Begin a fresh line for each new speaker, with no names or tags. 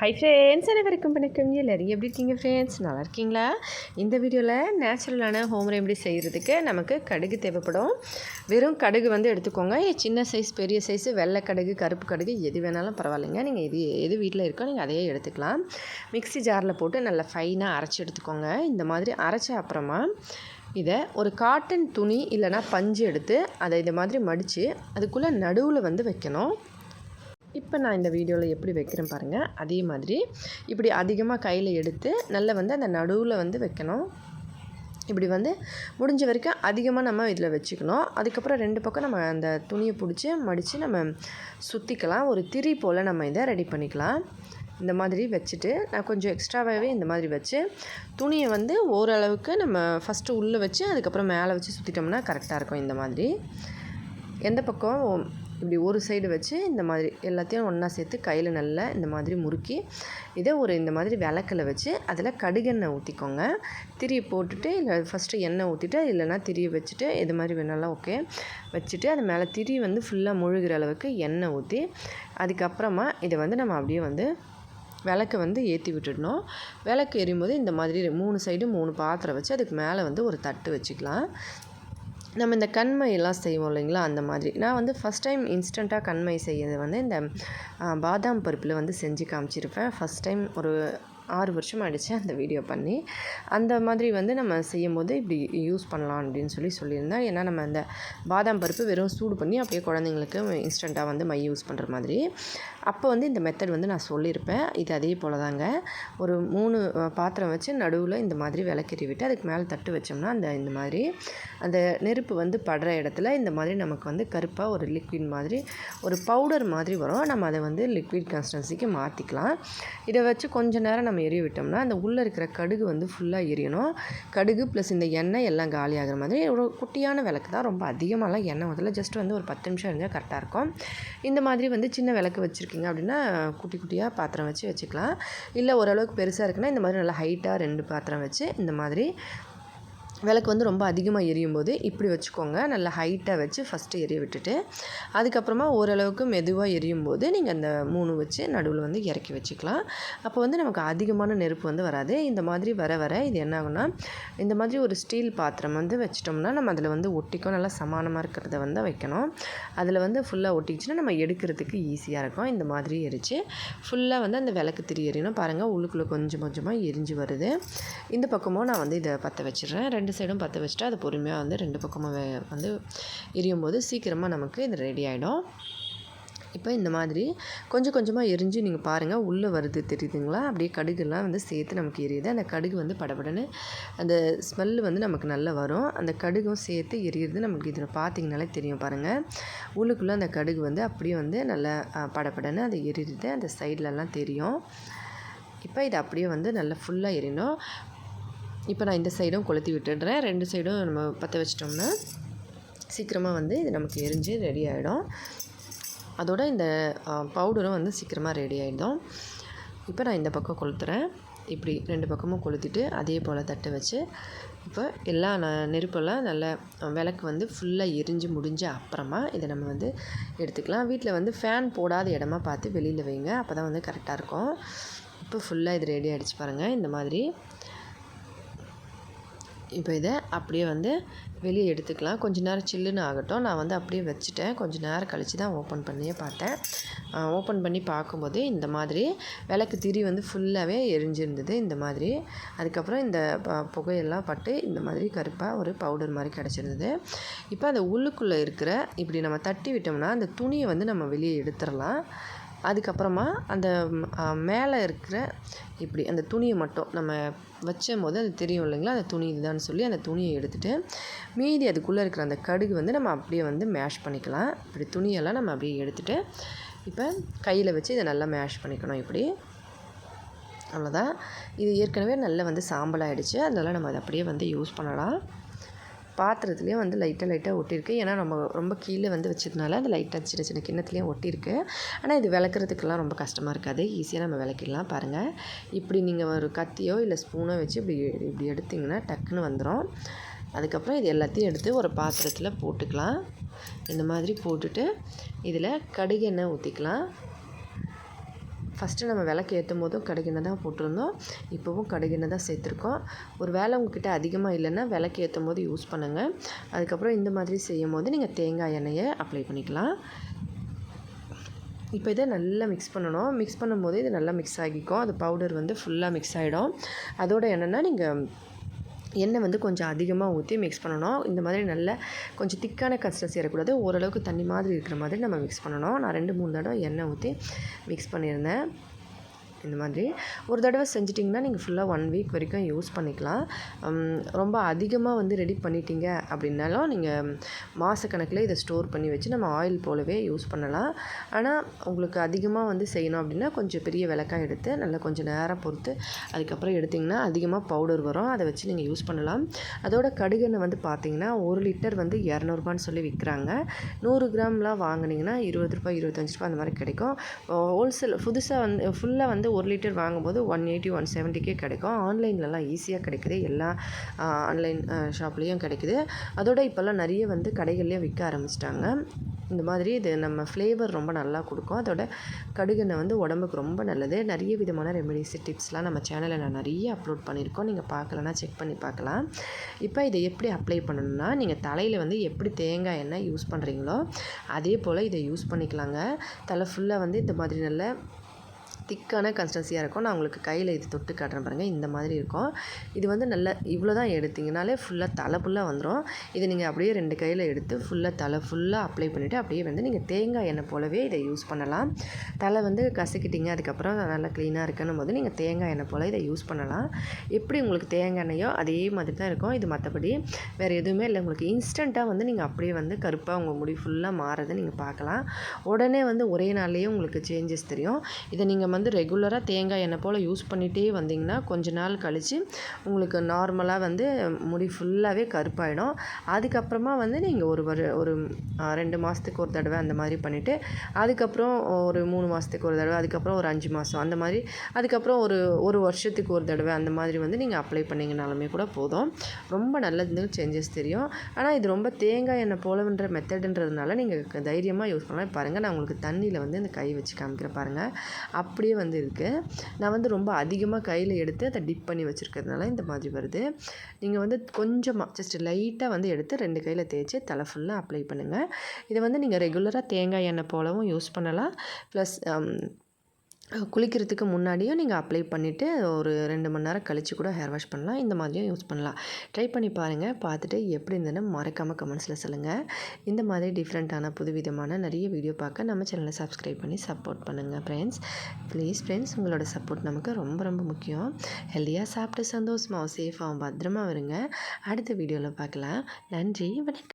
Hi friends அனைவருக்கும் வணக்கம்? எல்லோரும் எப்படி இருக்கீங்க ஃப்ரெண்ட்ஸ் நல்லா இருக்கீங்களா? இந்த வீடியோவில் நேச்சுரலான ஹோம் ரெமெடி செய்கிறதுக்கு நமக்கு கடுகு தேவைப்படும். வெறும் கடுகு வந்து எடுத்துக்கோங்க. சின்ன சைஸ் பெரிய சைஸ் வெள்ளை கடுகு கருப்பு கடுகு எது வேணாலும் பரவாயில்லைங்க. நீங்கள் எது எது வீட்டில் இருக்கோ நீங்கள் அதையே எடுத்துக்கலாம். மிக்ஸி ஜாரில் போட்டு நல்லா ஃபைனாக அரைச்சி எடுத்துக்கோங்க. இந்த மாதிரி அரைச்ச அப்புறமா இதை ஒரு காட்டன் துணி இல்லைனா பஞ்சு எடுத்து அதை இது மாதிரி மடித்து அதுக்குள்ளே நடுவில் வந்து வைக்கணும். இப்போ நான் இந்த வீடியோவில் எப்படி வைக்கிறேன் பாருங்கள் அதே மாதிரி இப்படி அதிகமாக கையில் எடுத்து நல்லா வந்து அந்த நடுவில் வந்து வைக்கணும். இப்படி வந்து முடிஞ்ச வரைக்கும் அதிகமாக நம்ம இதில் வச்சுக்கணும். அதுக்கப்புறம் ரெண்டு பக்கம் நம்ம அந்த துணியை பிடிச்சி மடித்து நம்ம சுற்றிக்கலாம் ஒரு திரி போல் நம்ம இதை ரெடி பண்ணிக்கலாம். இந்த மாதிரி வச்சுட்டு நான் கொஞ்சம் எக்ஸ்ட்ராவாகவே இந்த மாதிரி வச்சு துணியை வந்து ஓரளவுக்கு நம்ம ஃபஸ்ட்டு உள்ளே வச்சு அதுக்கப்புறம் மேலே வச்சு சுற்றிட்டோம்னா கரெக்டாக இருக்கும் இந்த மாதிரி. எந்த பக்கம்? இப்படி ஒரு சைடு வச்சு இந்த மாதிரி எல்லாத்தையும் ஒன்றா சேர்த்து கையில் நல்லா இந்த மாதிரி முறுக்கி இதை ஒரு இந்த மாதிரி விளக்கில் வச்சு அதில் கடுகெண்ணெய் ஊற்றிக்கோங்க திரி போட்டுட்டு இல்லை ஃபஸ்ட்டு எண்ணெய் ஊற்றிட்டு இல்லைனா திரியை வச்சுட்டு இது மாதிரி வேணாலும் ஓகே வச்சுட்டு அது மேலே திரி வந்து ஃபுல்லாக முழுகிற அளவுக்கு எண்ணெய் ஊற்றி அதுக்கப்புறமா இதை வந்து நம்ம அப்படியே வந்து விளக்கு வந்து ஏற்றி விட்டுடணும். விளக்கு எரியும்போது இந்த மாதிரி மூணு சைடு மூணு பாத்திரம் வச்சு அதுக்கு மேலே வந்து ஒரு தட்டு வச்சுக்கலாம். நம்ம இந்த கண்மையெல்லாம் செய்வோம் இல்லைங்களா? அந்த மாதிரி. நான் வந்து ஃபஸ்ட் டைம் இன்ஸ்டண்ட்டாக கண்மை செய்யறது வந்து இந்த பாதாம் பருப்பில் வந்து செஞ்சு காமிச்சிருப்பேன். ஃபஸ்ட் டைம் ஒரு ஆறு வருஷம் ஆகிடுச்சு அந்த வீடியோ பண்ணி. அந்த மாதிரி வந்து நம்ம செய்யும்போது இப்படி யூஸ் பண்ணலாம் அப்படின்னு சொல்லி சொல்லியிருந்தேன். ஏன்னா நம்ம அந்த பாதாம் பருப்பு வெறும் சூடு பண்ணி அப்படியே குழந்தைங்களுக்கு இன்ஸ்டண்ட்டாக வந்து மை யூஸ் பண்ணுற மாதிரி. அப்போ வந்து இந்த மெத்தட் வந்து நான் சொல்லியிருப்பேன். இது அதே போல் தாங்க ஒரு மூணு பாத்திரம் வச்சு நடுவில் இந்த மாதிரி விளக்கறி விட்டு அதுக்கு மேலே தட்டு வச்சோம்னா அந்த இந்த மாதிரி. அந்த நெருப்பு வந்து படுற இடத்துல இந்த மாதிரி நமக்கு வந்து கருப்பாக ஒரு லிக்விட் மாதிரி ஒரு பவுடர் மாதிரி வரும். நம்ம அதை வந்து லிக்விட் கன்சிஸ்டன்சிக்கு மாற்றிக்கலாம் இதை வச்சு கொஞ்ச நேரம் நம்ம எரிய விட்டோம்னா அந்த உள்ளே இருக்கிற கடுகு வந்து ஃபுல்லாக எரியணும். கடுகு ப்ளஸ் இந்த எண்ணெய் எல்லாம் காலி ஆகிற மாதிரி ஒரு குட்டியான விளக்கு தான். ரொம்ப அதிகமாகலாம் எண்ணெய் முதல்ல ஜஸ்ட் வந்து ஒரு பத்து நிமிஷம் இருந்தால் கரெக்டாக இருக்கும். இந்த மாதிரி வந்து சின்ன விளக்கு வச்சுருக்கீங்க அப்படின்னா குட்டி குட்டியாக பாத்திரம் வச்சு வச்சுக்கலாம். இல்லை ஓரளவுக்கு பெருசாக இருக்குன்னா இந்த மாதிரி நல்லா ஹைட்டாக ரெண்டு பாத்திரம் வச்சு இந்த மாதிரி விளக்கு வந்து ரொம்ப அதிகமாக எரியும் போது இப்படி வச்சுக்கோங்க. நல்லா ஹைட்டாக வச்சு ஃபஸ்ட்டு எரிய விட்டுட்டு அதுக்கப்புறமா ஓரளவுக்கு மெதுவாக எரியும் போது நீங்கள் அந்த மூணு வச்சு நடுவில் வந்து இறக்கி வச்சுக்கலாம். அப்போ வந்து நமக்கு அதிகமான நெருப்பு வந்து வராது. இந்த மாதிரி வர வர இது என்ன இந்த மாதிரி ஒரு ஸ்டீல் பாத்திரம் வந்து வச்சிட்டோம்னா நம்ம அதில் வந்து ஒட்டிக்கும். நல்லா சமானமாக இருக்கிறத வந்து வைக்கணும். அதில் வந்து ஃபுல்லாக ஒட்டிச்சுன்னா நம்ம எடுக்கிறதுக்கு ஈஸியாக இருக்கும். இந்த மாதிரி எரிச்சு ஃபுல்லாக வந்து அந்த விளக்கு திரி எரியணும். பாருங்கள் உள்ளுக்குள்ளே கொஞ்சம் கொஞ்சமாக எரிஞ்சு வருது. இந்த பக்கமும் நான் வந்து இதை பற்ற வச்சிடுறேன். ரெண்டு ரெண்டு சைடும் பற்ற வச்சுட்டு அது பொறுமையாக வந்து ரெண்டு பக்கமும் வந்து எரியும் போது சீக்கிரமாக நமக்கு இது ரெடி ஆகிடும் இப்போ இந்த மாதிரி கொஞ்சம் கொஞ்சமாக எரிஞ்சு நீங்கள் பாருங்கள் உள்ளே வருது தெரியுதுங்களா? அப்படியே கடுகுலாம் வந்து சேர்த்து நமக்கு எரியுது. அந்த கடுகு வந்து படபடன்னு அந்த ஸ்மெல்லு வந்து நமக்கு நல்லா வரும். அந்த கடுகும் சேர்த்து எரியிறது நமக்கு இதில் பார்த்தீங்கனாலே தெரியும் பாருங்கள் உள்ளுக்குள்ளே அந்த கடுகு வந்து அப்படியே வந்து நல்லா படபடன்னு அது எரியுது அந்த சைட்லலாம் தெரியும். இப்போ இது அப்படியே வந்து நல்லா ஃபுல்லாக எரியணும். இப்போ நான் இந்த சைடும் கொளுத்தி விட்டுடுறேன். ரெண்டு சைடும் நம்ம பற்ற வச்சிட்டோம்னா சீக்கிரமாக வந்து இது நமக்கு எரிஞ்சு ரெடி ஆகிடும் அதோட இந்த பவுடரும் வந்து சீக்கிரமாக ரெடி ஆகிடும் இப்போ நான் இந்த பக்கம் கொளுத்துறேன். இப்படி ரெண்டு பக்கமும் கொளுத்திட்டு அதே போல் தட்டு வச்சு இப்போ எல்லா ந நெருப்பெல்லாம் நல்லா விளக்கு வந்து ஃபுல்லாக எரிஞ்சு முடிஞ்ச அப்புறமா இதை நம்ம வந்து எடுத்துக்கலாம். வீட்டில் வந்து ஃபேன் போடாத இடமா பார்த்து வெளியில் வைங்க. அப்போ தான் வந்து கரெக்டாக இருக்கும். இப்போ ஃபுல்லாக இது ரெடி ஆகிடுச்சு பாருங்கள் இந்த மாதிரி. இப்போ இதை அப்படியே வந்து வெளியே எடுத்துக்கலாம். கொஞ்சம் நேரம் சில்லுன்னு ஆகட்டும். நான் வந்து அப்படியே வச்சுட்டேன். கொஞ்சம் நேரம் கழித்து தான் ஓப்பன் பண்ணியே பார்த்தேன். ஓப்பன் பண்ணி பார்க்கும்போது இந்த மாதிரி விளக்கு திரி வந்து ஃபுல்லாகவே எரிஞ்சிருந்தது. இந்த மாதிரி. அதுக்கப்புறம் இந்த புகையெல்லாம் பட்டு இந்த மாதிரி கருப்பாக ஒரு பவுடர் மாதிரி கிடச்சிருந்தது. இப்போ அந்த உள்ளுக்குள்ளே இருக்கிற இப்படி நம்ம தட்டி விட்டோம்னா அந்த துணியை வந்து நம்ம வெளியே எடுத்துடலாம். அதுக்கப்புறமா அந்த மேலே இருக்கிற இப்படி அந்த துணியை மட்டும் நம்ம வச்சும் போது அது தெரியும் இல்லைங்களா? அந்த துணி இதுதான் சொல்லி அந்த துணியை எடுத்துகிட்டு மீதி அதுக்குள்ளே இருக்கிற அந்த கடுகு வந்து நம்ம அப்படியே வந்து மேஷ் பண்ணிக்கலாம். இப்படி துணியெல்லாம் நம்ம அப்படியே எடுத்துகிட்டு இப்போ கையில் வச்சு இதை நல்லா மேஷ் பண்ணிக்கணும் இப்படி. அவ்வளோதான். இது ஏற்கனவே நல்லா வந்து சாம்பலாகிடுச்சு அதனால் நம்ம அதை அப்படியே வந்து யூஸ் பண்ணலாம். பாத்திரத்துலேயும் வந்து லைட்டாக லைட்டாக ஒட்டியிருக்கு. ஏன்னா நம்ம ரொம்ப கீழே வந்து வச்சதுனால அந்த லைட்டாக சின்ன சின்ன கிண்ணத்துலேயும் ஒட்டியிருக்கு. ஆனால் இது விளக்குறதுக்கெல்லாம் ரொம்ப கஷ்டமாக இருக்காது. ஈஸியாக நம்ம விளக்கிடலாம் பாருங்கள் இப்படி நீங்கள் ஒரு கத்தியோ இல்லை ஸ்பூனோ வச்சு இப்படி இப்படி எடுத்திங்கன்னா டக்குன்னு வந்துடும் அதுக்கப்புறம் இது எல்லாத்தையும் எடுத்து ஒரு பாத்திரத்தில் போட்டுக்கலாம். இந்த மாதிரி போட்டுட்டு இதில் கடுகு எண்ணெய் ஊற்றிக்கலாம் ஃபஸ்ட்டு நம்ம விளக்கு ஏற்றும் போதும் கடுகெண்ணெய் தான் போட்டிருந்தோம். இப்போவும் கடுகெண்ணெய் தான் சேர்த்துருக்கோம். ஒரு வேலை உங்ககிட்ட அதிகமாக இல்லைன்னா விளக்கு ஏற்றும் போது யூஸ் பண்ணுங்கள் அதுக்கப்புறம் இந்த மாதிரி செய்யும் போது நீங்கள் தேங்காய் எண்ணெயை அப்ளை பண்ணிக்கலாம். இப்போ இதை நல்லா மிக்ஸ் பண்ணணும். மிக்ஸ் பண்ணும்போது இது நல்லா மிக்ஸ் ஆகிக்கும். அது பவுடர் வந்து ஃபுல்லாக மிக்ஸ் ஆகிடும் அதோட என்னென்னா நீங்கள் எண்ணெய் வந்து கொஞ்சம் அதிகமாக ஊற்றி மிக்ஸ் பண்ணணும். இந்த மாதிரி நல்ல கொஞ்சம் திக்கான கன்சிஸ்டன்சி இருக்கக்கூடாது ஓரளவுக்கு தண்ணி மாதிரி இருக்கிற மாதிரி நம்ம மிக்ஸ் பண்ணணும். நான் ரெண்டு மூணு தடவை எண்ணெய் ஊற்றி மிக்ஸ் பண்ணியிருந்தேன். இந்த மாதிரி ஒரு தடவை செஞ்சிட்டிங்கன்னா நீங்கள் ஃபுல்லாக ஒன் வீக் வரைக்கும் யூஸ் பண்ணிக்கலாம். ரொம்ப அதிகமாக வந்து ரெடி பண்ணிட்டீங்க அப்படின்னாலும் நீங்கள் மாதக்கணக்கில் இதை ஸ்டோர் பண்ணி வச்சு நம்ம ஆயில் போலவே யூஸ் பண்ணலாம். ஆனால் உங்களுக்கு அதிகமாக வந்து செய்யணும் அப்படின்னா கொஞ்சம் பெரிய விளக்காக எடுத்து நல்லா கொஞ்சம் நேரம் பொறுத்து அதுக்கப்புறம் எடுத்திங்கன்னா அதிகமாக பவுடர் வரும். அதை வச்சு நீங்கள் யூஸ் பண்ணலாம். அதோட கடுகெண்ணெய் வந்து பார்த்தீங்கன்னா ஒரு லிட்டர் வந்து இரநூறுபான்னு சொல்லி விற்கிறாங்க நூறு கிராம்லாம் வாங்கினீங்கன்னா இருபது ரூபாய் இருபத்தஞ்சி ரூபாய் அந்த மாதிரி கிடைக்கும். ஹோல்சேல் புதுசாக வந்து ஃபுல்லாக வந்து ஒரு லிட்டர் வாங்கும்போது ஒன் எயிட்டி ஒன் செவன்ட்டிக்கே கிடைக்கும். ஆன்லைன்லலாம் ஈஸியாக கிடைக்குது. எல்லா ஆன்லைன் ஷாப்லேயும் கிடைக்குது. அதோட இப்போல்லாம் நிறைய வந்து கடைகள்லேயும் விற்க ஆரம்பிச்சிட்டாங்க. இந்த மாதிரி இது நம்ம ஃப்ளேவர் ரொம்ப நல்லா கொடுக்கும். அதோட கடுகெண்ணெய் வந்து உடம்புக்கு ரொம்ப நல்லது. நிறைய விதமான ரெமெடிஸ் டிப்ஸ்லாம் நம்ம சேனலில் நான் நிறைய அப்லோட் பண்ணியிருக்கோம். நீங்கள் பார்க்கலன்னா செக் பண்ணி பார்க்கலாம். இப்போ இதை எப்படி அப்ளை பண்ணணும்னா நீங்கள் தலையில் வந்து எப்படி தேங்காய் எண்ணெய் யூஸ் பண்ணுறீங்களோ அதே போல் இதை யூஸ் பண்ணிக்கலாங்க. தலை ஃபுல்லாக வந்து இந்த மாதிரி நல்ல திக்கான கன்சிஸ்டன்சியாக இருக்கும். நான் உங்களுக்கு கையில் இது தொட்டு காட்டுறேன் பாருங்கள் இந்த மாதிரி இருக்கும். இது வந்து நல்லா இவ்வளோ தான் எடுத்திங்கனாலே ஃபுல்லாக தலை ஃபுல்லாக வந்துடும் இதை நீங்கள் அப்படியே ரெண்டு கையில் எடுத்து ஃபுல்லாக தலை ஃபுல்லாக அப்ளை பண்ணிவிட்டு அப்படியே வந்து நீங்கள் தேங்காய் எண்ணெய் போலவே இதை யூஸ் பண்ணலாம். தலை வந்து கசக்கிட்டிங்க அதுக்கப்புறம் நல்லா க்ளீனாக இருக்கணும் போது நீங்கள் தேங்காய் எண்ணெய் போல் இதை யூஸ் பண்ணலாம். எப்படி உங்களுக்கு தேங்காய் எண்ணெயோ அதே மாதிரி தான் இருக்கும். இது மற்றபடி வேறு எதுவுமே இல்லை. உங்களுக்கு இன்ஸ்டண்ட்டாக வந்து நீங்கள் அப்படியே வந்து கருப்பாக உங்கள் முடி ஃபுல்லாக மாறதை நீங்கள் பார்க்கலாம். உடனே வந்து ஒரே நாள்லேயே உங்களுக்கு சேஞ்சஸ் தெரியும். இதை நீங்கள் வந்து ரெகுலராக தேங்காய் எண்ணெய் போல் யூஸ் பண்ணிகிட்டே வந்திங்கன்னா கொஞ்ச நாள் கழித்து உங்களுக்கு நார்மலாக வந்து முடி ஃபுல்லாகவே கருப்பாயிடும். அதுக்கப்புறமா வந்து நீங்கள் ஒரு ஒரு ரெண்டு மாதத்துக்கு ஒரு தடவை அந்த மாதிரி பண்ணிவிட்டு அதுக்கப்புறம் ஒரு மூணு மாதத்துக்கு ஒரு தடவை அதுக்கப்புறம் ஒரு அஞ்சு மாதம் அந்த மாதிரி அதுக்கப்புறம் ஒரு ஒரு வருஷத்துக்கு ஒரு தடவை அந்த மாதிரி வந்து நீங்கள் அப்ளை பண்ணிங்கனாலுமே கூட போதும். ரொம்ப நல்லது சேஞ்சஸ் தெரியும். ஆனால் இது ரொம்ப தேங்காய் எண்ணெய் போலன்ற மெத்தடுன்றதுனால நீங்கள் தைரியமாக யூஸ் பண்ணலாம். பாருங்கள் நான் உங்களுக்கு தண்ணியில் வந்து இந்த கை வச்சு காமிக்கிறேன் பாருங்கள் அப்படி அப்படியே வந்து இருக்குது நான் வந்து ரொம்ப அதிகமாக கையில் எடுத்து அதை டிப் பண்ணி வச்சுருக்கிறதுனால இந்த மாதிரி வருது. நீங்கள் வந்து கொஞ்சமாக ஜஸ்ட் லைட்டாக வந்து எடுத்து ரெண்டு கையில் தேய்ச்சி தலை ஃபுல்லாக அப்ளை பண்ணுங்கள் இதை வந்து நீங்கள் ரெகுலராக தேங்காய் எண்ணெய் போலவும் யூஸ் பண்ணலாம். ப்ளஸ் குளிக்கிறதுக்கு முன்னாடியும் நீங்கள் அப்ளை பண்ணிவிட்டு ஒரு ரெண்டு மணி நேரம் கழித்து கூட ஹேர் வாஷ் பண்ணலாம். இந்த மாதிரியும் யூஸ் பண்ணலாம். ட்ரை பண்ணி பாருங்கள் பார்த்துட்டு எப்படி இருந்ததுன்னு மறக்காமல் கமெண்ட்ஸில் சொல்லுங்கள் இந்த மாதிரி டிஃப்ரெண்ட்டான புதுவிதமான நிறைய வீடியோ பார்க்க நம்ம சேனலை சப்ஸ்கிரைப் பண்ணி சப்போர்ட் பண்ணுங்கள் ஃப்ரெண்ட்ஸ் ப்ளீஸ் ஃப்ரெண்ட்ஸ் உங்களோட சப்போர்ட் நமக்கு ரொம்ப ரொம்ப முக்கியம். ஹெல்த்தியாக சாப்பிட்டு சந்தோஷமாக சேஃபாகவும் பத்திரமா வருங்க அடுத்த வீடியோவில் பார்க்கலாம். நன்றி வணக்கம்.